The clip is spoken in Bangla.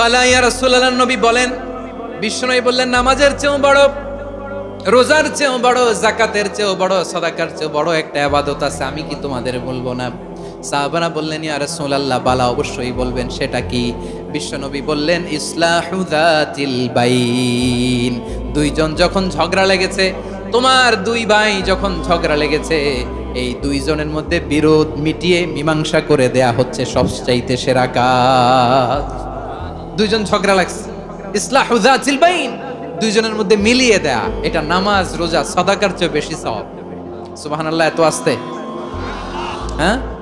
বালাইয়া রাসূলুল্লাহ, নবী বলেন বিশ্বনবী বললেন, নামাজের চেয়েও বড়, রোজার চেয়েও বড় জাকাতের চেয়েও বড়, সদাকার চেয়েও বড় একটা আবাদত আছে, আমি কি তোমাদের বলব না? সাহাবারা বললেন, ইয়া রাসূলুল্লাহ, বালা অবশ্যই বলবেন, সেটা কি? বিশ্বনবী বললেন, ইসলাহু দুইজন যখন ঝগড়া লেগেছে, তোমার দুই ভাই যখন ঝগড়া লেগেছে, এই দুইজনের মধ্যে বিরোধ মিটিয়ে মীমাংসা করে দেয়া হচ্ছে সবচাইতে সেরা কাজ। দুইজন ঝগড়া লাগছে। ইসলাহ যাতিল বাইন। দুইজনের মধ্যে মিলিয়ে দেয়া। এটা নামাজ, রোজা, সদাকার চেয়ে বেশি সওয়াব। সুবহানাল্লাহ, এত আসতে। হ্যাঁ?